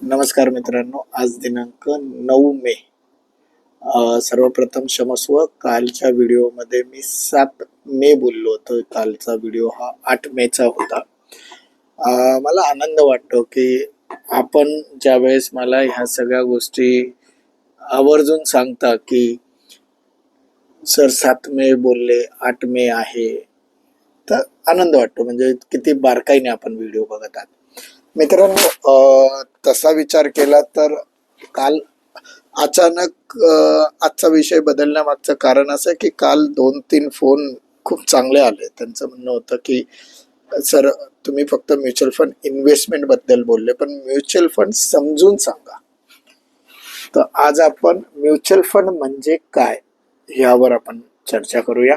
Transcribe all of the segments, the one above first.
नमस्कार मित्रांनो आज दिनांक नऊ मे. सर्वप्रथम क्षमस्व कालच्या व्हिडिओमध्ये मी सात मे बोललो होतो. कालचा व्हिडिओ हा आठ मेचा होता. मला आनंद वाटतो की आपण ज्यावेळेस मला ह्या सगळ्या गोष्टी आवर्जून सांगता की सर सात मे बोलले आठ मे आहे तर आनंद वाटतो. म्हणजे किती बारकाईने आपण व्हिडिओ बघत आहात. मित्रांनो तसा विचार केला तर काल अचानक आजचा विषय बदलण्यामागचं कारण असं आहे की काल दोन तीन फोन खूप चांगले आले. त्यांचं म्हणणं होतं की सर तुम्ही फक्त म्युच्युअल फंड इन्व्हेस्टमेंटबद्दल बोलले पण म्युच्युअल फंड समजून सांगा. तर आज आपण म्युच्युअल फंड म्हणजे काय यावर आपण चर्चा करूया.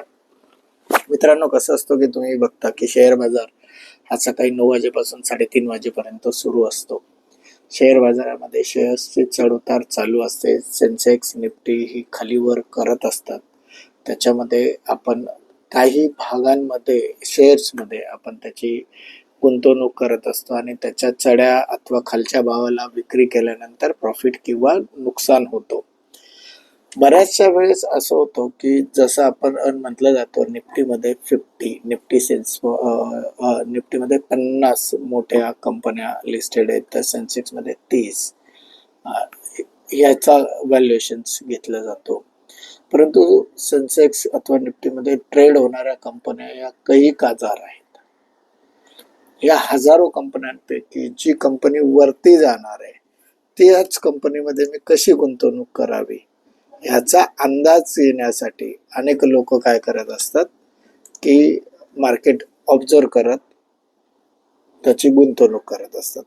मित्रांनो कसं असतो की तुम्ही बघता की शेअर बाजार हा सकाळी नऊ वाजेपासून साडेतीन वाजेपर्यंत सुरू असतो. शेअर बाजारामध्ये शेअर्सचे चढउतार चालू असते. सेन्सेक्स निफ्टी ही खालीवर करत असतात. त्याच्यामध्ये आपण काही भागांमध्ये शेअर्समध्ये आपण त्याची गुंतवणूक करत असतो आणि त्याच्या चढ्या अथवा खालच्या भावाला विक्री केल्यानंतर प्रॉफिट किंवा नुकसान होतो. बऱ्याचशा वेळेस असं होतं की जसं आपण अर्न म्हटलं जातो निफ्टीमध्ये फिफ्टी निफ्टी सेन्स निफ्टीमध्ये पन्नास मोठ्या कंपन्या लिस्टेड आहेत तर सेन्सेक्समध्ये तीस. याचा व्हॅल्युएशन्स घेतला जातो. परंतु सेन्सेक्स अथवा निफ्टीमध्ये ट्रेड होणाऱ्या कंपन्या या काही काजार आहेत. या हजारो कंपन्यांपैकी जी कंपनी वरती जाणार आहे त्याच कंपनीमध्ये मी कशी गुंतवणूक करावी? ह्याचा अंदाज येण्यासाठी अनेक लोक काय करत असतात की मार्केट ऑब्झर्व करत त्याची गुंतवणूक करत असतात.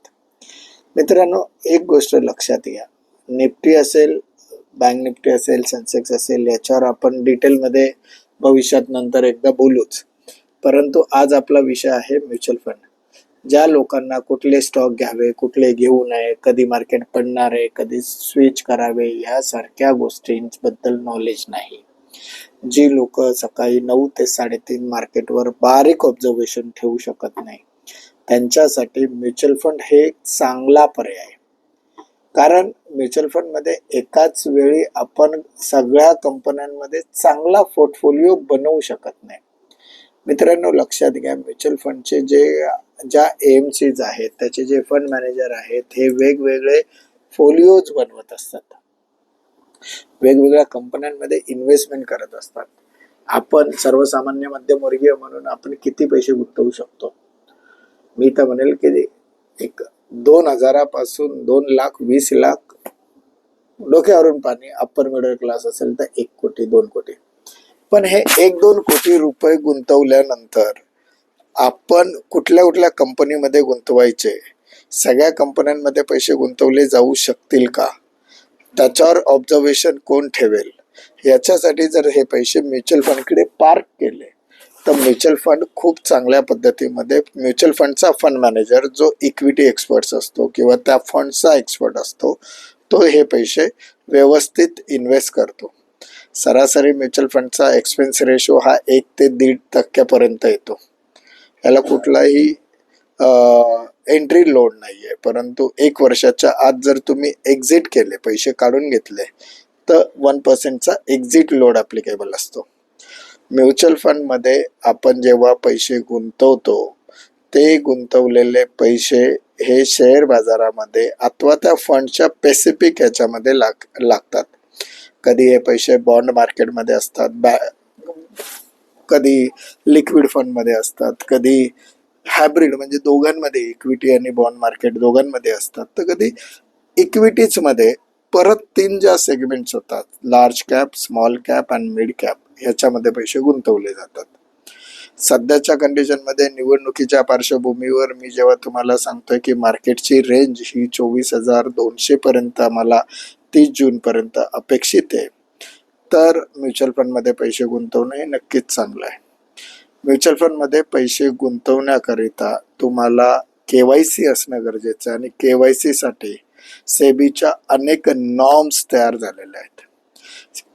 मित्रांनो एक गोष्ट लक्षात घ्या. निफ्टी असेल बँक निफ्टी असेल सेन्सेक्स असेल याच्यावर आपण डिटेलमध्ये भविष्यात नंतर एकदा बोलूच. परंतु आज आपला विषय आहे म्युच्युअल फंड ज्या लोकांना कुठले स्टॉक घ्यावे कुठले घेऊ नये कधी मार्केट पडणार आहे कधी स्विच करावे यासारख्या गोष्टींबद्दल नॉलेज नाही. जी लोक सकाळी नऊ ते साडेतीन मार्केटवर बारीक ऑब्झर्वेशन ठेवू शकत नाही. त्यांच्यासाठी म्युच्युअल फंड हे एक चांगला पर्याय आहे. कारण म्युच्युअल फंडमध्ये एकाच वेळी आपण सगळ्या कंपन्यांमध्ये चांगला पोर्टफोलिओ बनवू शकत नाही. मित्रांनो लक्षात घ्या म्युच्युअल फंडचे जे ज्या एम सीज आहेत त्याचे जे फंड मॅनेजर आहेत हे वेगवेगळे फोलिओज बनवत असतात. वेगवेगळ्या कंपन्यांमध्ये इन्व्हेस्टमेंट करत असतात. आपण सर्वसामान्य मध्यमवर्गीय म्हणून आपण किती पैसे गुंतवू शकतो? मी तर म्हणेल की एक दोन हजारापासून दोन लाख वीस लाख डोक्यावरून पाणी अप्पर मिडल क्लास असेल तर एक कोटी दोन कोटी. पण हे एक दोन कोटी रुपये गुंतवल्यानंतर आपण कुठल्या कुठल्या कंपनीमध्ये गुंतवायचे? सगळ्या कंपन्यांमध्ये पैसे गुंतवले जाऊ शकतील का? त्याच्यावर ऑब्झर्वेशन कोण ठेवेल? याच्यासाठी जर हे पैसे म्युच्युअल फंडकडे पार्क केले तर म्युच्युअल फंड खूप चांगल्या पद्धतीमध्ये म्युच्युअल फंडचा फंड मॅनेजर जो इक्विटी एक्सपर्ट्स असतो किंवा त्या फंडचा एक्सपर्ट असतो तो हे पैसे व्यवस्थित इन्व्हेस्ट करतो. सरासरी म्युच्युअल फंडचा एक्सपेन्स रेशो हा एक ते दीड टक्क्यापर्यंत येतो. याला कुठलाही एंट्री लोड नाही आहे परंतु एक वर्षाच्या आत जर तुम्ही एक्झिट केले पैसे काढून घेतले तर वन पर्सेंटचा एक्झिट लोड ॲप्लिकेबल असतो. म्युच्युअल फंडमध्ये आपण जेव्हा पैसे गुंतवतो ते गुंतवलेले पैसे हे शेअर बाजारामध्ये अथवा त्या फंडच्या पेसिफिक ह्याच्यामध्ये लाग लागतात. कधी हे पैसे बॉन्ड मार्केटमध्ये असतात बॅ कधी लिक्विड फंडमध्ये असतात कधी हायब्रिड म्हणजे दोघांमध्ये इक्विटी आणि बॉन्ड मार्केट दोघांमध्ये असतात. तर कधी इक्विटीजमध्ये परत तीन ज्या सेगमेंट्स होतात large cap small cap and mid cap ह्याच्यामध्ये पैसे गुंतवले जातात. सध्याच्या कंडिशनमध्ये निवडणुकीच्या पार्श्वभूमीवर मी जेव्हा तुम्हाला सांगतोय की मार्केटची रेंज ही चोवीस हजार दोनशे पर्यंत आम्हाला तीस जूनपर्यंत अपेक्षित आहे. तर म्युच्युअल फंडमध्ये पैसे गुंतवणं हे नक्कीच चांगलं आहे. म्युच्युअल फंडमध्ये पैसे गुंतवण्याकरिता तुम्हाला के वाय सी असणं गरजेचं आहे आणि के वाय सीसाठी सेबीच्या अनेक नॉर्म्स तयार झालेल्या आहेत.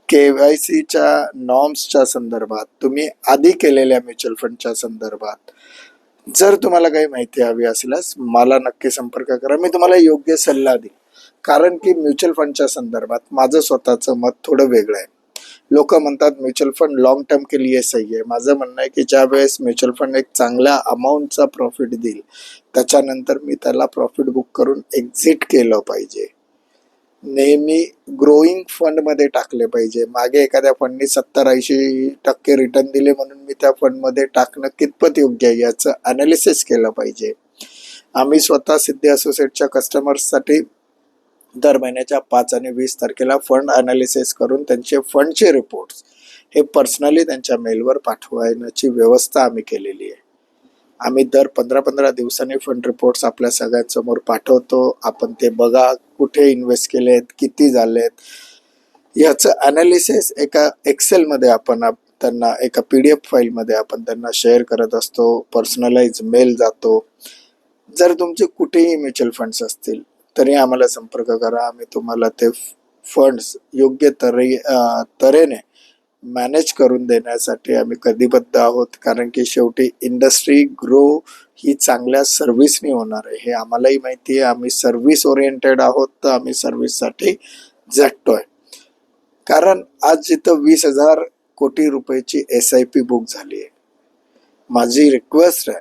के वाय सीच्या नॉर्म्सच्या संदर्भात तुम्ही आधी केलेल्या म्युच्युअल फंडच्या संदर्भात जर तुम्हाला काही माहिती हवी असल्यास मला नक्की संपर्क करा. मी तुम्हाला योग्य सल्ला देईन. कारण की म्युच्युअल फंडच्या संदर्भात माझं स्वतःचं मत थोडं वेगळं आहे. लोक म्हणतात म्युच्युअल फंड लॉंग टर्म के लिए सही आहे. माझं म्हणणं आहे की ज्या वेळेस म्युच्युअल फंड एक चांगल्या अमाऊंटचा प्रॉफिट देईल त्याच्यानंतर मी त्याला प्रॉफिट बुक करून एक्झिट केलं पाहिजे. नेहमी ग्रोईंग फंडमध्ये टाकले पाहिजे. मागे एखाद्या फंडनी सत्तर ऐंशी टक्के रिटर्न दिले म्हणून मी त्या फंडमध्ये टाकणं कितपत योग्य आहे याचं अनालिसिस केलं पाहिजे. आम्ही स्वतः सिद्धी असोसिएटच्या कस्टमर्ससाठी दर महिन्याच्या पाच आणि वीस तारखेला फंड अनालिसिस करून त्यांचे फंडचे रिपोर्ट्स हे पर्सनली त्यांच्या मेलवर पाठवण्याची व्यवस्था आम्ही केलेली आहे. आम्ही दर पंधरा पंधरा दिवसांनी फंड रिपोर्ट्स आपल्या सगळ्यांसमोर पाठवतो. आपण ते बघा कुठे इन्व्हेस्ट केलेत किती झालेत. याचं अनालिसिस एका एक्सेलमध्ये आपण आप- त्यांना एका पी डी एफ फाईलमध्ये आपण त्यांना शेअर करत असतो पर्सनलाइज मेल जातो. जर तुमचे कुठेही म्युच्युअल फंड्स असतील तरी आम्हाला संपर्क करा. आम्ही तुम्हाला ते फंड्स योग्य तरे तऱ्हेने मॅनेज करून देण्यासाठी आम्ही कधीबद्ध आहोत. कारण की शेवटी इंडस्ट्री ग्रो ही चांगल्या सर्व्हिसनी होणार आहे. हे आम्हालाही माहिती आहे. आम्ही सर्व्हिस ओरिएंटेड आहोत तर आम्ही सर्व्हिससाठी झटतोय कारण आज जिथं वीस हजार कोटी रुपयाची एस आय पी बुक झाली आहे. माझी रिक्वेस्ट आहे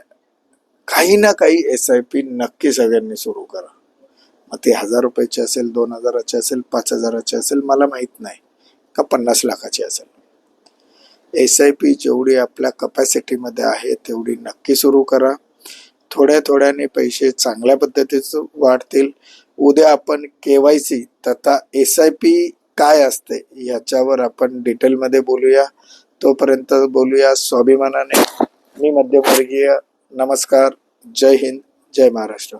काही ना काही एस आय पी नक्की सगळ्यांनी सुरू करा. मग हजार रुपयाची असेल दोन हजाराचे असेल पाच हजाराचे असेल मला माहीत नाही. का पन्नास लाखाची असेल? एस आय पी जेवढी आपल्या कपॅसिटीमध्ये आहे तेवढी नक्की सुरू करा. थोड्या थोड्याने पैसे चांगल्या पद्धतीचं वाढतील. उद्या आपण के वाय सी तथा एस आय पी काय असते याच्यावर आपण डिटेलमध्ये बोलूया. तोपर्यंत बोलूया स्वाभिमानाने. मी मध्यमवर्गीय नमस्कार. जय हिंद जय महाराष्ट्र.